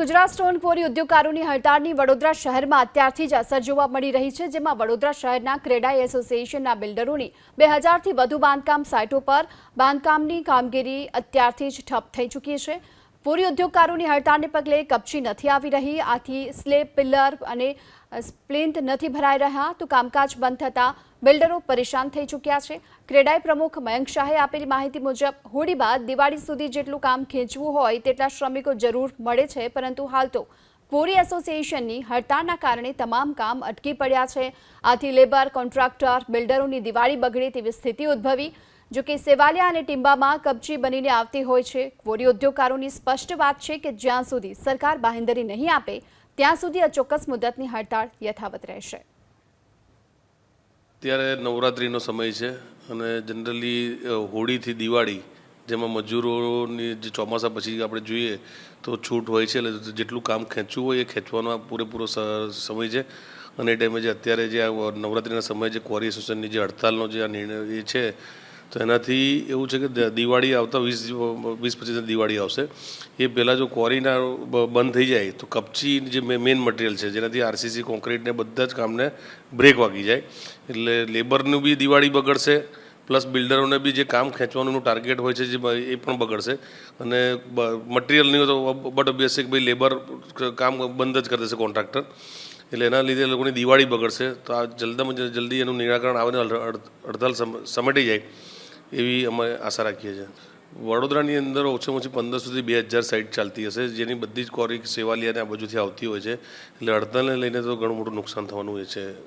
Gujarat stone quarry ઉદ્યોગકારોની હડતાળની વડોદરા શહેરમાં અત્યારથી જ અસર જોવા મળી રહી છે, જેમાં વડોદરા શહેરના ક્રેડાઈ એસોસિએશનના બિલ્ડરોની બે હજારથી વધુ બાંધકામ સાઇટો પર બાંધકામની કામગીરી અત્યારથી જ ઠપ થઈ ચૂકી છે. પૂરી ઉદ્યોગકારોની હડતાળને પગલે કપચી નથી આવી રહી. આથી સ્લેબ પિલ્લર અને સ્પ્લિન્થ નથી ભરાઈ રહ્યા તો કામકાજ બંધ થતાં બિલ્ડરો પરેશાન થઈ ચૂક્યા છે. ક્રેડાઈ પ્રમુખ મયંક શાહે આપેલી માહિતી મુજબ, હોળી બાદ દિવાળી સુધી જેટલું કામ ખેંચવું હોય તેટલા શ્રમિકો જરૂર મળે છે, પરંતુ હાલ તો ક્વોરી એસોસિએશનની હડતાળના કારણે તમામ કામ અટકી પડ્યા છે. આથી લેબર, કોન્ટ્રાક્ટર, બિલ્ડરોની દિવાળી બગડે તેવી સ્થિતિ ઉદ્ભવી, જો કે સેવાલિયા અને ટિંબામાં કબજી બનીને આવતી હોય છે. ક્વોરી ઉદ્યોગકારોની સ્પષ્ટ વાત છે કે જ્યાં સુધી સરકાર બાહેંધરી નહીં આપે, ત્યાં સુધી આ ચોક્કસ મુદતની હડતાળ યથાવત રહેશે. અત્યારે નવરાત્રિનો સમય છે અને જનરલી હોળીથી દિવાળી જેમાં મજૂરોની જે ચોમાસા પછી આપણે જોઈએ તો છૂટ હોય છે, એટલે જેટલું કામ ખેંચવું હોય એ ખેંચવાનો આ પૂરેપૂરો સમય છે. અને એ ટાઈમે જે અત્યારે જે આ નવરાત્રિના સમયે જે ક્વોરી એસોસિએશનની જે હડતાલનો જે આ નિર્ણય એ છે, તો એનાથી એવું છે કે દિવાળી આવતા વીસ વીસ પચીસ દિવાળી આવશે. એ પહેલાં જો ક્વોરીના બંધ થઈ જાય, તો કપચી જે મેઇન મટીરિયલ છે, જેનાથી આરસીસી કોન્ક્રીટને બધા જ કામને બ્રેક વાગી જાય. એટલે લેબરનું બી દિવાળી બગડશે પ્લસ બિલ્ડરોને બી જે કામ ખેંચવાનું ટાર્ગેટ હોય છે જે એ પણ બગડશે. અને મટિરિયલની તો બટ ઓબ્વિયસ કે ભાઈ લેબર કામ બંધ જ કરી દેશે કોન્ટ્રાક્ટર. એટલે એના લીધે લોકોની દિવાળી બગડશે. તો આ જલ્દીમાં જલ્દ- એનું નિરાકરણ આવે ને અડ- અડ- હડતાલ સમ- સમેટી જાય. એવી અમે આશા રાખીએ છીએ. વડોદરાની અંદર ઓછામાં ઓછી પંદર સુધી બે હજાર સાઇટ ચાલતી હશે. જેની બધી જ કોરી સેવાલિયાને આ બાજુથી આવતી હોય છે. એટલે હડતાલને લઈને તો ઘણું મોટું નુકસાન થવાનું એ છે.